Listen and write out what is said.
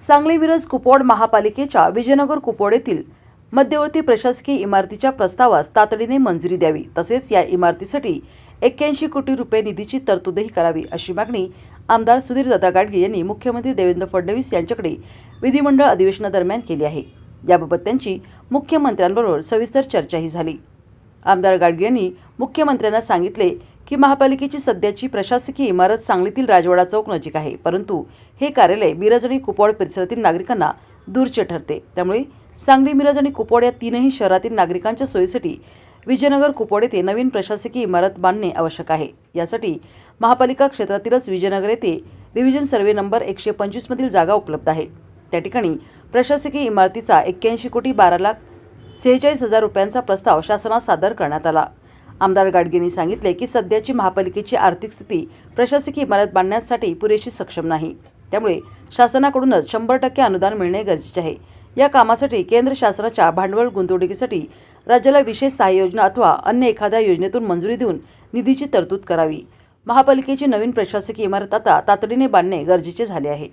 सांगली मिरज कुपवाड महापालिकेच्या विजयनगर कुपवाड येथील मध्यवर्ती प्रशासकीय इमारतीच्या प्रस्तावास तातडीने मंजुरी द्यावी. तसेच या इमारतीसाठी एक्क्याऐंशी कोटी रुपये निधीची तरतूदही करावी अशी मागणी आमदार सुधीरदादा गाडगे यांनी मुख्यमंत्री देवेंद्र फडणवीस यांच्याकडे विधिमंडळ अधिवेशनादरम्यान केली आहे. याबाबत त्यांची मुख्यमंत्र्यांबरोबर सविस्तर चर्चाही झाली. आमदार गाडगे यांनी मुख्यमंत्र्यांना सांगितले की महापालिकेची सध्याची प्रशासकीय इमारत सांगलीतील राजवाडा चौक नजीक आहे. परंतु हे कार्यालय मिरज आणि कुपवाड परिसरातील नागरिकांना दूरचे ठरते. त्यामुळे सांगली मिरज आणि कुपवाड या तीनही शहरातील नागरिकांच्या सोयीसाठी विजयनगर कुपवाड येथे नवीन प्रशासकीय इमारत बांधणे आवश्यक आहे. यासाठी महापालिका क्षेत्रातीलच विजयनगर येथे रिव्हिजन सर्वे नंबर एकशे पंचवीसमधील जागा उपलब्ध आहे. त्या ठिकाणी प्रशासकीय इमारतीचा एक्क्याऐंशी कोटी बारा लाख सेहेचाळीस हजार रुपयांचा प्रस्ताव शासनास सादर करण्यात आला. आमदार गाडगेंनी सांगितले की सध्याची महापालिकेची आर्थिक स्थिती प्रशासकीय इमारत बांधण्यासाठी पुरेशी सक्षम नाही. त्यामुळे शासनाकडूनच शंभर टक्के अनुदान मिळणे गरजेचे आहे. या कामासाठी केंद्र शासनाच्या भांडवल गुंतवणुकीसाठी राज्याला विशेष सहाय्य योजना अथवा अन्य एखाद्या योजनेतून मंजुरी देऊन निधीची तरतूद करावी. महापालिकेची नवीन प्रशासकीय इमारत आता तातडीने बांधणे गरजेचे झाले आहे.